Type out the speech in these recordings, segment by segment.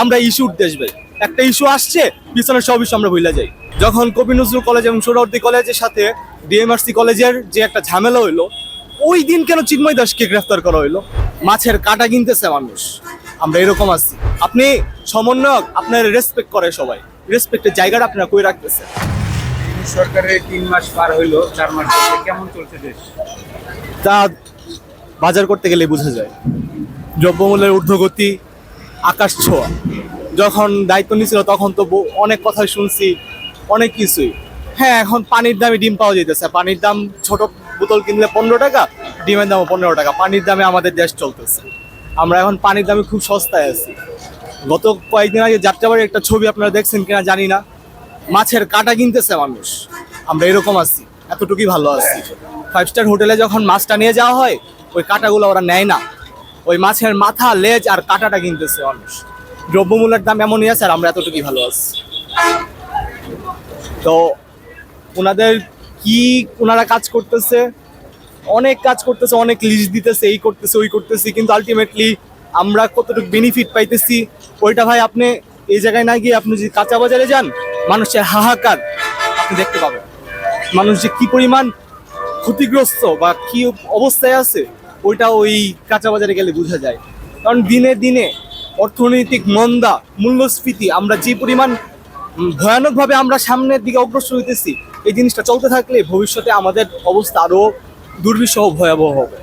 আমরা ইস্যুর দেশ ভাই একটা ইস্যু আসছে পিছনে সব ইস্যু আমরা ভুলে যাই। যখন কবি নজরুল কলেজ এবং সোহরাওয়ার্দী কলেজের সাথে ডিএমআরসি কলেজের যে একটা ঝামেলা হইল ওই দিন কেন চিন্ময় দাসকে গ্রেফতার করা হইল? মাছের কাটা কিনতেছে মানুষ। আমরা এরকম আছি। আপনি সমন্বয়ক আপনার রেসপেক্ট করে সবাই। রেসপেক্টের জায়গাটা আপনারা কই রাখতেছে সরকারের তিন মাস পার হইল চার মাস কেমন চলছে দেশ? তা বাজার করতে গেলে বোঝা যায়। দ্রব্যমূল্যের ঊর্ধ্বগতি আকাশ ছোঁয়া। যখন দায়িত্ব নিয়েছিল তখন তো অনেক কথাই শুনছি, অনেক কিছুই। হ্যাঁ এখন পানির দামে ডিম পাওয়া যেতেছে পানির দাম ছোট বোতল কিনলে পনেরো টাকা, ডিমের দামও পনেরো টাকা। পানির দামে আমাদের দেশ চলতেছে। আমরা এখন পানির দামে খুব সস্তায় আছি। গত কয়েকদিন আগে যাত্রাবাড়ির একটা ছবি আপনারা দেখছেন কিনা জানি না। মাছের কাটা কিনতেছে মানুষ। আমরা এরকম আছি, এতটুকুই ভালো আছি। ফাইভ স্টার হোটেলে যখন মাছটা নিয়ে যাওয়া হয়, ওই কাটাগুলো ওরা নেয় না। ওই মাছের মাথা, লেজ আর কাটাটা কিনতেছে মানুষ দ্রব্যমূল্যের দাম এমনই আছে আর আমরা এতটুকুই ভালো আছি। তো ওনাদের কি ওনারা কাজ করতেছে? অনেক কাজ করতেছে, অনেক লিস্ট দিতেছে, এই করতেছে, ওই করতেছে, কিন্তু আলটিমেটলি আমরা কতটুকু বেনিফিট পাইতেছি? ওইটা ভাই আপনি এই জায়গায় না গিয়ে আপনি যদি কাঁচা বাজারে যান, মানুষের হাহাকার দেখতে পাবেন। মানুষ যে কি পরিমাণ ক্ষতিগ্রস্ত বা কি অবস্থায় আছে ওইটা ওই কাঁচা বাজারে গেলে বোঝা যায়। কারণ দিনে দিনে অর্থনৈতিক মন্দা মূল্যস্ফীতি আমরা যে পরিমাণ ভয়ানকভাবে আমরা সামনের দিকে অগ্রসর হইতেছি এই জিনিসটা চলতে থাকলে ভবিষ্যতে আমাদের অবস্থা আরও দুর্বিষহ ভয়াবহ হবে।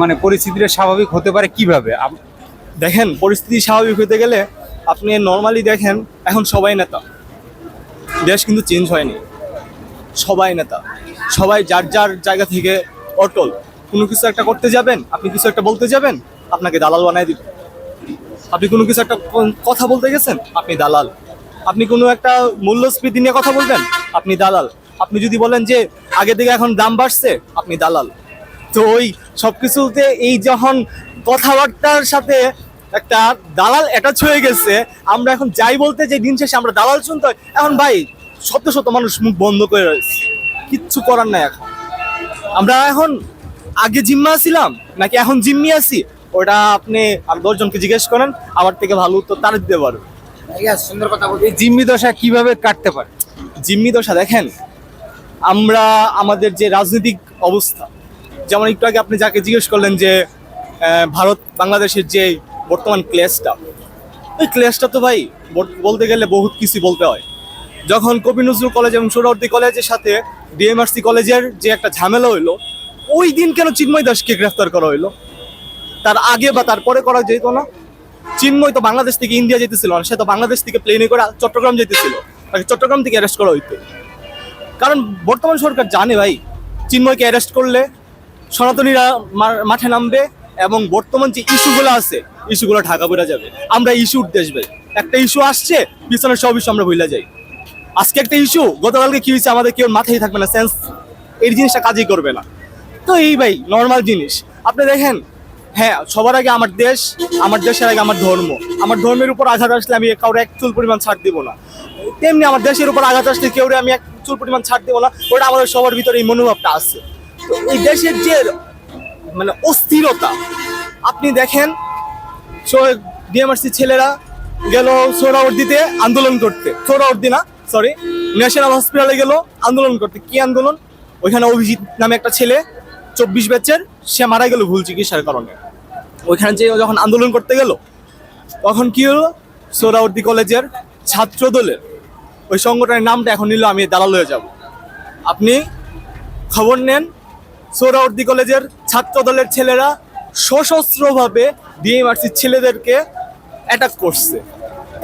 মানে পরিস্থিতিটা স্বাভাবিক হতে পারে কীভাবে? দেখেন পরিস্থিতি স্বাভাবিক হতে গেলে আপনি নর্মালি দেখেন এখন সবাই নেতা। দেশ কিন্তু চেঞ্জ হয়নি। সবাই নেতা। সবাই যার যার জায়গা থেকে অটল। কোনো কিছু একটা করতে যাবেন? আপনি কিছু একটা বলতে যাবেন? আপনাকে দালাল বানায় দিবে। আপনি কোনো কিছু একটা কথা বলতে গেছেন? আপনি দালাল। আপনি কোনো একটা মূল্যস্ফীতি নিয়ে কথা বলবেন? আপনি দালাল। আপনি যদি বলেন যে, আগে থেকে এখন দাম বাড়ছে, আপনি দালাল। তো ওই সব কিছুতে এই যখন কথাবার্তার সাথে একটা দালাল অ্যাটাচ হয়ে গেছে, আমরা এখন যাই বলতে যে দিন শেষে আমরা দালাল শুনতে এখন ভাই শত শত মানুষ মুখ বন্ধ করে রয়েছে। কিচ্ছু করার নাই এখন। আমরা এখন আগে জিম্মা ছিলাম নাকি এখন জিম্মি আছি? ওটা আপনি আর দশজনকে জিজ্ঞেস করেন আমার থেকে ভালো উত্তর তারা দিতে পারবে। সুন্দর কথা বলছি জিম্মি দশা কীভাবে কাটতে পারে? জিম্মি দশা দেখেন আমরা আমাদের যে রাজনৈতিক অবস্থা যেমন একটু আগে আপনি যাকে জিজ্ঞেস করলেন যে ভারত বাংলাদেশের যে বর্তমান ক্লেশটা ওই ক্লেশটা তো ভাই বলতে গেলে বহুত কিছু বলতে হয়। যখন কবি নজরুল কলেজ এবং সোহরাওয়ার্দী কলেজের সাথে ডিএমআরসি কলেজের যে একটা ঝামেলা হইল, ওই দিন কেন চিন্ময় দাসকে গ্রেফতার করা হইল? তার আগে বা তারপরে করা যেত না। চিন্ময় তো বাংলাদেশ থেকে ইন্ডিয়া যেতেছিল না, সে তো বাংলাদেশ থেকে প্লেনে করে চট্টগ্রাম যেতেছিল। তাকে চট্টগ্রাম থেকে অ্যারেস্ট করা হইতো। কারণ বর্তমান সরকার জানে ভাই, চিন্ময়কে অ্যারেস্ট করলে সনাতনীরা মাঠে নামবে এবং বর্তমান যে ইস্যুগুলো আছে, ইস্যুগুলো ঢাকা পড়ে যাবে। আমরা ইস্যুর দেশ ভাই একটা ইস্যু আসছে পিছনে সব ইস্যু আমরা ভুলে যাই। আজকে একটা ইস্যু গতকালকে কি হয়েছে আমাদের কেউ মাথায় থাকবে না সেন্স এই জিনিসটা কাজই করবে না। তো এই ভাই নর্মাল জিনিস। আপনি দেখেন হ্যাঁ সবার আগে আমার দেশ, আমার দেশের আগে আমার ধর্ম। আমার ধর্মের উপর আঘাত আসলে আমি কাউরে এক চুল পরিমাণ ছাড় দিব না। তেমনি আমার দেশের উপর আঘাত আসলে কেউ আমি এক চুল পরিমাণ ছাড় দিব না, ওটা আমাদের সবার ভিতরে এই মনোভাবটা আছে। তো এই দেশের যে মানে অস্থিরতা, আপনি দেখেন ডিএমআরসি ছেলেরা গেল সোহরাওয়ার্দিতে আন্দোলন করতে। সোহরাওয়ার্দি না সরি ন্যাশনাল হসপিটালে গেল, আন্দোলন করতে। কি আন্দোলন? ওইখানে অভিজিৎ নামে একটা ছেলে, চব্বিশ ব্যাচের, সে মারা গেল ভুল চিকিৎসার কারণে। ওইখানে যে যখন আন্দোলন করতে গেল, তখন কি হলো? সোহরাওয়ার্দি কলেজের ছাত্র দলের ওই সংগঠনের নামটা এখন নিল, আমি দালাল হয়ে যাব। আপনি খবর নেন, সোহরাওয়ার্দি কলেজের ছাত্র দলের ছেলেরা সশস্ত্রভাবে ডিএমআরসির ছেলেদেরকে অ্যাটাক করছে।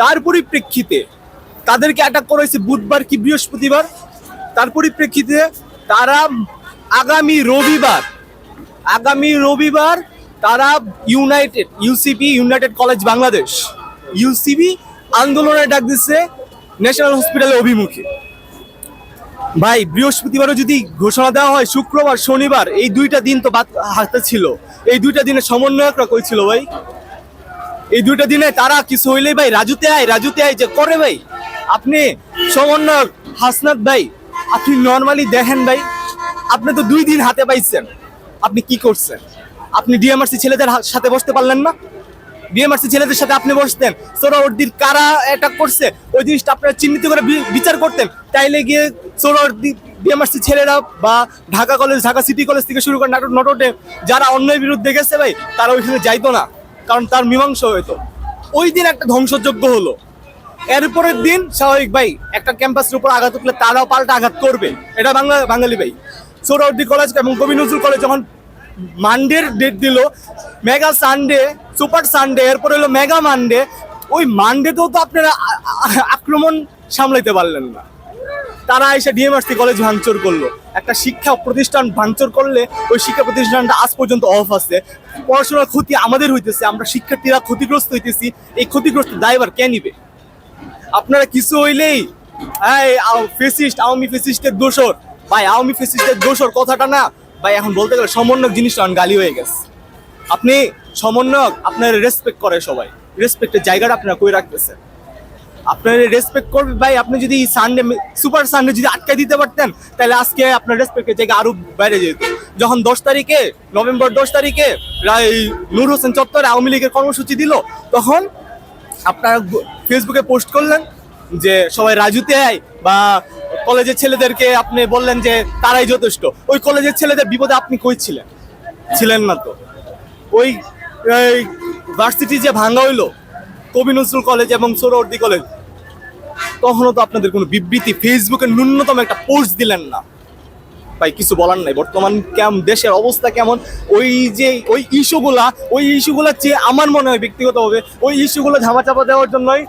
তার পরিপ্রেক্ষিতে তাদেরকে অ্যাটাক করা হয়েছে বুধবার কি বৃহস্পতিবার। তার পরিপ্রেক্ষিতে তারা আগামী রবিবার আগামী রবিবার তারা united UCP united college Bangladesh UCB আন্দোলনে ডাক দিচ্ছে ন্যাশনাল হসপিটালের অভিমুখে। ভাই, বৃহস্পতিবারও যদি ঘোষণা দেওয়া হয়, শুক্রবার, শনিবার, এই দুইটা দিন তো হাতে ছিল। এই দুইটা দিনে সমন্বয়করা কই ছিল ভাই? এই দুইটা দিনে তারা কিছু হইলেই ভাই, রাজুতে আয় রাজুতে আয় যে করে ভাই। আপনি সমন্বয়ক হাসনাত ভাই, আপনি নর্মালি দেখেন ভাই, আপনি তো দুই দিন হাতে পাইছেন। আপনি কি করছেন? আপনি ডিএমআরসি ছেলেদের সাথে বসতে পারলেন না? বিএমআরসি ছেলেদের সাথে আপনি বসতেন সোহরাওয়ার্দীর কারা অ্যাটাক করছে, ওই জিনিসটা আপনারা চিহ্নিত করে বিচার করতেন। তাইলে গিয়ে সোহরাওয়ার্দী বিএমআরসি ছেলেরা বা Dhaka college Dhaka city college থেকে শুরু করে নাটক নটটে যারা অন্যের বিরুদ্ধে গেছে ভাই, তারা ওইখানে যাইতো না, কারণ তার মীমাংসা হইতো। ওই দিন একটা ধ্বংসযোগ্য হলো। এরপরের দিন স্বাভাবিক ভাই, একটা ক্যাম্পাসের উপর আঘাত উঠলে তারাও পাল্টা আঘাত করবে। এটা বাংলা, বাঙালি ভাই। সোহরাওয়ার্দী কলেজ এবং কবি নজরুল কলেজ যখন মানডের ডেট দিল, মেগা সানডে, সুপার সানডে, এরপর হলো মেগা মানডে, ওই মানডেতেও তো আপনারা আক্রমণ সামলাইতে পারলেন না। তারা এসে ডিএমআরসি কলেজ ভাঙচুর করল। একটা শিক্ষা প্রতিষ্ঠান ভাঙচুর করলে ওই শিক্ষা প্রতিষ্ঠানটা আজ পর্যন্ত অফ আছে। পড়াশোনার ক্ষতি আমাদের হইতেছে, আমরা শিক্ষার্থীরা ক্ষতিগ্রস্ত হইতেছি। এই ক্ষতিগ্রস্ত দায়বার কে নিবে? আপনারা কিছু হইলেই হ্যাঁ ফেসিস্ট, আওয়ামী ফেসিস্টের দোষর। ভাই, আওয়ামী ফেসিস্টের দোষর কথাটা না, ভাই, এখন বলতে গেলে সমন্বয়ক জিনিসটা গালি হয়ে গেছে। আপনি সমন্বয়ক, আপনার রেসপেক্ট করে সবাই। রেসপেক্টের জায়গাটা আপনারা কই রাখতেছেন? আপনার রেসপেক্ট করবে, ভাই, আপনি যদি সানডে সুপার সানডে যদি আটকে দিতে পারতেন, তাহলে আজকে আপনার রেসপেক্টের জায়গা আরও বাইরে যেত। যখন দশ তারিখে, নভেম্বর দশ তারিখে এই নূর হোসেন চত্বরে আওয়ামী লীগের কর্মসূচি দিল, তখন আপনারা ফেসবুকে পোস্ট করলেন যে সবাই রাজুতে আয় বা কলেজের ছেলেদেরকে আপনি বললেন যে তারাই যথেষ্ট। ওই কলেজের ছেলেদের বিপদে আপনি কই ছিলেন? ছিলেন না তো। ওই ভার্সিটি যে ভাঙা হইল, কবি নজরুল কলেজ এবং সোহরাওয়ার্দী কলেজ তখনও তো আপনাদের কোনো বিবৃতি ফেসবুকে ন্যূনতম একটা পোস্ট দিলেন না। ভাই, কিছু বলার নাই। বর্তমান কেমন দেশের অবস্থা কেমন? ওই যে, ওই ইস্যুগুলা ওই ইস্যুগুলা চেয়ে আমার মনে হয় ব্যক্তিগতভাবে, ওই ইস্যুগুলো ঝামাচাপা দেওয়ার জন্যই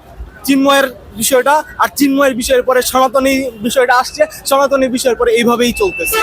চিন্ময়ের বিষয়টা আর চিন্ময়ের বিষয়ের পরে সনাতনী বিষয়টা আসছে। সনাতনী বিষয়ের পরে এইভাবেই চলতেছে।